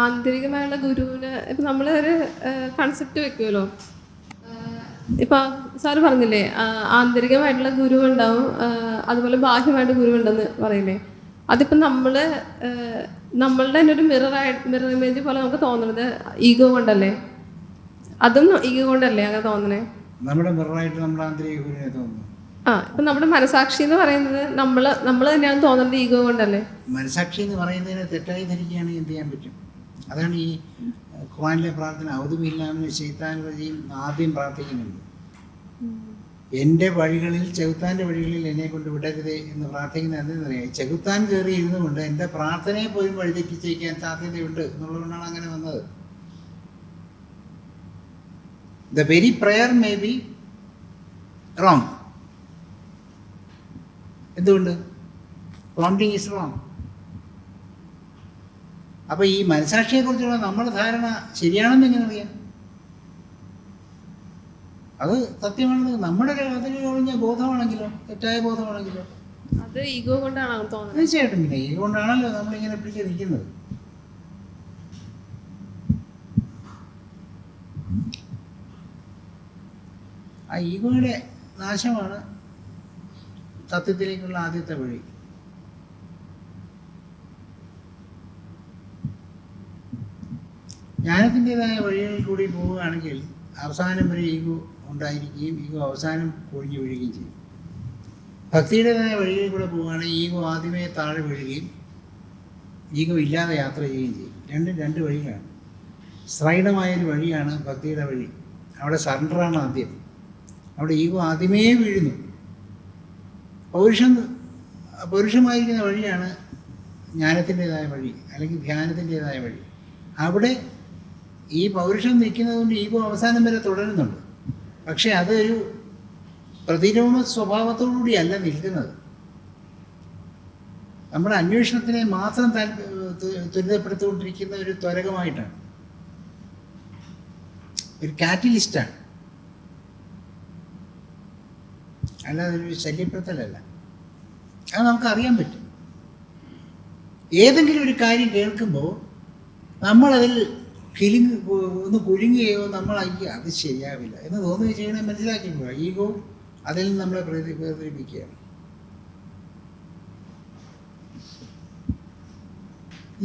ആന്തരികമായുള്ള ഗുരുവിന് ഇപ്പം നമ്മളൊരു കൺസെപ്റ്റ് വെക്കുമല്ലോ ഇപ്പൊ സാറ് പറഞ്ഞില്ലേ ആന്തരികമായിട്ടുള്ള ഗുരു ഉണ്ടാവും അതുപോലെ ബാഹ്യമായിട്ട് ഗുരു ഉണ്ടെന്ന് പറയില്ലേ. അതിപ്പോ നമ്മൾ നമ്മളുടെ തന്നെ ഒരു മിറർ മിറർ ഇമേജ് പോലെ നമുക്ക് തോന്നുന്നത് ഈഗോ കൊണ്ടല്ലേ? അതും ഈഗോ കൊണ്ടല്ലേ അങ്ങനെ തോന്നണേ? നമ്മുടെ മിററായിട്ട് നമ്മുടെ ആന്തരിക ഗുരുവിനെ തോന്നുന്നു. ആ ഇപ്പൊ നമ്മുടെ മനസാക്ഷി എന്ന് പറയുന്നത് നമ്മൾ നമ്മൾ തന്നെയാണ് തോന്നുന്നത് ഈഗോ കൊണ്ടല്ലേ? മനസാക്ഷി എന്ന് പറയുന്നതിനെ തെറ്റായി ധരിക്കുകയാണെങ്കിൽ എന്ത് ചെയ്യാൻ പറ്റും? അതാണ് ഈ ഖുറാനിലെ പ്രാർത്ഥന ഔതുമില്ലാന്ന് വഴിയും ആദ്യം പ്രാർത്ഥിക്കുന്നുണ്ട്. എന്റെ വഴികളിൽ ചെകുത്താന്റെ വഴികളിൽ എന്നെ കൊണ്ട് വിടരുതേ എന്ന് പ്രാർത്ഥിക്കുന്നത് എന്തെന്നറിയാം? ചെകുത്താൻ കയറി ഇരുന്നു കൊണ്ട് എന്റെ പ്രാർത്ഥനയെ പോലും വഴിതെറ്റിച്ചേക്കാൻ സാധ്യതയുണ്ട് എന്നുള്ളതുകൊണ്ടാണ് അങ്ങനെ വന്നത്. The very prayer may be wrong എന്തുകൊണ്ട്? പ്രോംപ്റ്റിംഗ് ഇസ് റോങ് അപ്പോൾ ഈ മനസാക്ഷിയെക്കുറിച്ചുള്ള നമ്മുടെ ധാരണ ശരിയാണെന്ന് എങ്ങനെ അറിയാം? അത് സത്യമാണെന്ന് നമ്മുടെ അതിന് കഴിഞ്ഞ ബോധമാണെങ്കിലോ? തെറ്റായ ബോധമാണെങ്കിലോ? അത് ഈഗോ കൊണ്ടാണ് തോന്നുന്നത്? തീർച്ചയായിട്ടും പിന്നെ ഈഗോ കൊണ്ടാണല്ലോ നമ്മളിങ്ങനെ പിടിച്ച് നിൽക്കുന്നത് ആ ഈഗോയുടെ നാശമാണ് തത്വത്തിലേക്കുള്ള ആദ്യത്തെ വഴി. ജ്ഞാനത്തിന്റെതായ വഴികളിൽ കൂടി പോവുകയാണെങ്കിൽ അവസാനം വരെ ഈഗോ ഉണ്ടായിരിക്കുകയും ഈഗോ അവസാനം ഒഴുകി വീഴുകയും ചെയ്യും. ഭക്തിയുടേതായ വഴികളിൽ കൂടെ പോവുകയാണെങ്കിൽ ഈഗോ ആദ്യമേ താഴെ വീഴുകയും ഈഗോ ഇല്ലാതെ യാത്ര ചെയ്യുകയും ചെയ്യും. രണ്ടും രണ്ട് വഴികളാണ്. ശ്രൈണമായൊരു വഴിയാണ് ഭക്തിയുടെ വഴി. അവിടെ സറണ്ടറാണ് ആദ്യം. അവിടെ ഈഗോ ആദ്യമേ വീഴുന്നു. പൗരുഷം പൗരുഷമായിരിക്കുന്ന വഴിയാണ് ജ്ഞാനത്തിന്റെതായ വഴി അല്ലെങ്കിൽ ധ്യാനത്തിന്റെതായ വഴി. അവിടെ ഈ പൗരുഷം നിൽക്കുന്നത് കൊണ്ട് ഈഗോ അവസാനം വരെ തുടരുന്നുണ്ട്. പക്ഷേ അതൊരു പ്രതിരോധ സ്വഭാവത്തോടുകൂടിയല്ല നിൽക്കുന്നത്. നമ്മുടെ അന്വേഷണത്തിനെ മാത്രം ത്വരിതപ്പെടുത്തിക്കൊണ്ടിരിക്കുന്ന ഒരു ത്വരകമായിട്ടാണ്. ഒരു കാറ്റലിസ്റ്റാണ്. അല്ലാതെ ഒരു ശല്യപ്പെടുത്തലല്ല. അത് നമുക്ക് അറിയാൻ പറ്റും. ഏതെങ്കിലും ഒരു കാര്യം കേൾക്കുമ്പോൾ നമ്മളതിൽ കിലുങ്ങ് ഒന്ന് കുഴുങ്ങുകയോ നമ്മൾ അയ്യോ അത് ശരിയാവില്ല എന്ന് തോന്നുകയോ ചെയ്യണേ മനസ്സിലാക്കിയപ്പോൾ ഈഗോ അതിൽ നിന്ന് നമ്മളെ പ്രേരിപ്പിക്കുകയാണ്.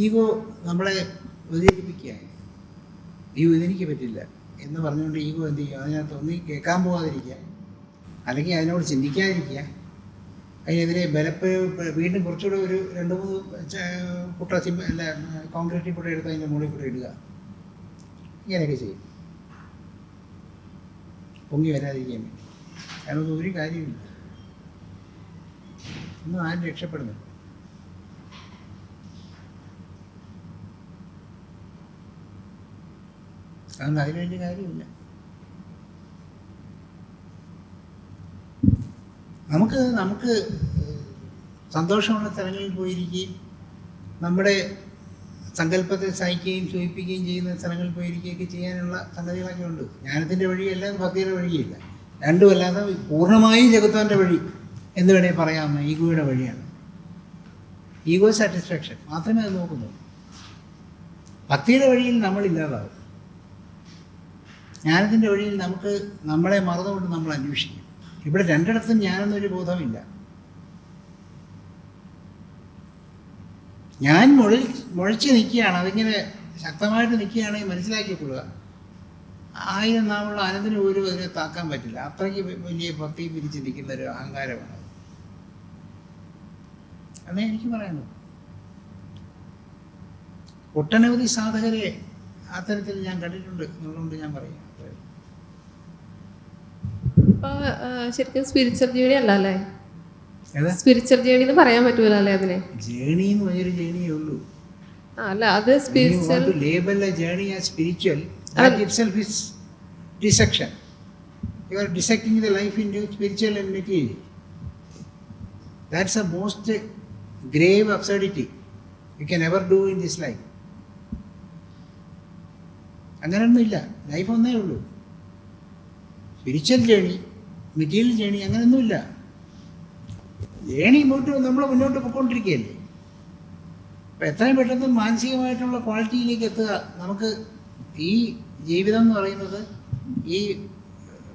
ഈഗോ നമ്മളെ വ്യതിരിപ്പിക്കുകയാണ് അയ്യോ ഇതെനിക്ക് പറ്റില്ല. എന്ന് പറഞ്ഞുകൊണ്ട് ഈഗോ എന്ത് ചെയ്യും? അതിനകത്ത് ഒന്നി കേൾക്കാൻ പോകാതിരിക്കുക അല്ലെങ്കിൽ അതിനോട് ചിന്തിക്കാതിരിക്കുക. അതിനെതിരെ ബലപ്പ് വീണ്ടും കുറച്ചുകൂടെ ഒരു രണ്ട് മൂന്ന് കുട്ട സിം അല്ല കോൺക്രീറ്റിൽ കൂടെ എടുത്ത് അതിന്റെ മുകളിൽ കൂടെ ഇടുക. ഇങ്ങനെയൊക്കെ ചെയ്യും. പൊങ്ങി വരാതിരിക്കാൻ വേണ്ടി. അതിനൊന്നും ഒരു കാര്യമില്ല ഒന്നും ആരും രക്ഷപ്പെടുന്നു അതുകൊണ്ട് അതിനു വലിയ കാര്യമില്ല. നമുക്ക് നമുക്ക് സന്തോഷമുള്ള സ്ഥലങ്ങളിൽ പോയിരിക്കുകയും നമ്മുടെ സങ്കല്പത്തെ സഹിക്കുകയും സൂചിപ്പിക്കുകയും ചെയ്യുന്ന സ്ഥലങ്ങളിൽ പോയിരിക്കുകയൊക്കെ ചെയ്യാനുള്ള സംഗതികളൊക്കെ ഉണ്ട് ജ്ഞാനത്തിന്റെ വഴിയല്ല ഭക്തിയുടെ വഴിയില്ല. രണ്ടും അല്ലാതെ പൂർണമായും ജഗത്വന്റെ വഴി എന്ന് വേണേൽ പറയാം ഈഗോയുടെ വഴിയാണ്. Ego satisfaction. മാത്രമേ അത് നോക്കുന്നുള്ളൂ. ഭക്തിയുടെ വഴിയിൽ നമ്മൾ ഇല്ലാതാവും. ജ്ഞാനത്തിന്റെ വഴിയിൽ നമുക്ക് നമ്മളെ മറന്നുകൊണ്ട് നമ്മൾ അന്വേഷിക്കും. ഇവിടെ രണ്ടിടത്തും ഞാനെന്നൊരു ബോധമില്ല. ഞാൻ മുഴ മുഴച്ച് നിൽക്കുകയാണ്. അതിങ്ങനെ ശക്തമായിട്ട് നിൽക്കുകയാണെങ്കിൽ മനസ്സിലാക്കിക്കൊള്ളുക. ആയിരം നാമുള്ള അനന്തിന് പോലും അതിനെ താക്കാൻ പറ്റില്ല. അത്രയ്ക്ക് വലിയ ഭക്തി പിരിച്ച് നിൽക്കുന്ന ഒരു അഹങ്കാരമാണ് അതെ. എനിക്ക് പറയാനുള്ളൂ. ഒട്ടനവധി സാധകരെ അത്തരത്തിൽ ഞാൻ കണ്ടിട്ടുണ്ട് എന്നുള്ളതുകൊണ്ട് ഞാൻ പറയാം ശരിക്കും സ്പിരിച്വൽ ജീവിതം അല്ല അല്ലേ? ഏതാ സ്പിരിച്വൽ ജേണി എന്ന് പറയാൻ പറ്റൂല അല്ലേ അതിനെ? ജേണി എന്ന് പറഞ്ഞൊരു ജേണിയേ ഉള്ളൂ. അല്ല അത് spiritual label a journey as spiritual that itself is dissection you are dissecting the life in spiritual and material that's a most grave absurdity you can ever do in this life അങ്ങനെയൊന്നുമില്ല life ഒന്നേ ഉള്ളൂ. Spiritual journey material journey അങ്ങനെയൊന്നുമില്ല journey മുന്നോട്ട് നമ്മൾ മുന്നോട്ട് പോയിക്കൊണ്ടിരിക്കുകയല്ലേ? അപ്പം എത്രയും പെട്ടെന്ന് മാനസികമായിട്ടുള്ള ക്വാളിറ്റിയിലേക്ക് എത്തുക. നമുക്ക് ഈ ജീവിതം എന്ന് പറയുന്നത് ഈ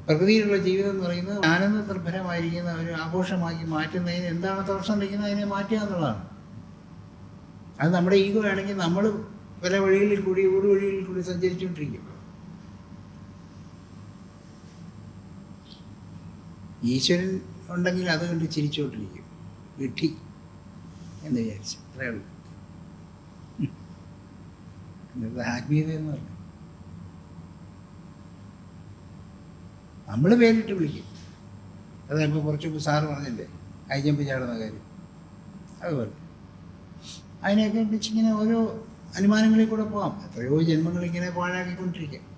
പ്രകൃതിയിലുള്ള ജീവിതം എന്ന് പറയുന്നത് ആനന്ദ നിർഭരമായിരിക്കുന്ന ഒരു ആഘോഷമാക്കി മാറ്റുന്നതിന് എന്താണ് തടസ്സം വയ്ക്കുന്നത് അതിനെ മാറ്റുക എന്നുള്ളതാണ്. അത് നമ്മുടെ ഈഗോ ആണെങ്കിൽ നമ്മൾ പല വഴികളിൽ കൂടി ഒരു വഴികളിൽ കൂടി സഞ്ചരിച്ചുകൊണ്ടിരിക്കും. ഈശ്വരൻ ഉണ്ടെങ്കിൽ അത് കണ്ട് ചിരിച്ചുകൊണ്ടിരിക്കും. വിട്ടി എന്ന് വിചാരിച്ചു. അത്രേ ഉള്ളൂ. എന്നിട്ട് ആത്മീയത എന്ന് പറഞ്ഞു. നമ്മൾ പേരിട്ട് വിളിക്കും. അതായപ്പോൾ കുറച്ച് മുമ്പ് സാറ് പറഞ്ഞില്ലേ? ഹൈജമ്പ് ചാടുന്ന കാര്യം. അതുപോലെ അതിനെയൊക്കെ വിളിച്ചിങ്ങനെ ഓരോ അനുമാനങ്ങളിൽ കൂടെ പോകാം എത്രയോ ജന്മങ്ങൾ ഇങ്ങനെ പാഴാക്കിക്കൊണ്ടിരിക്കാം.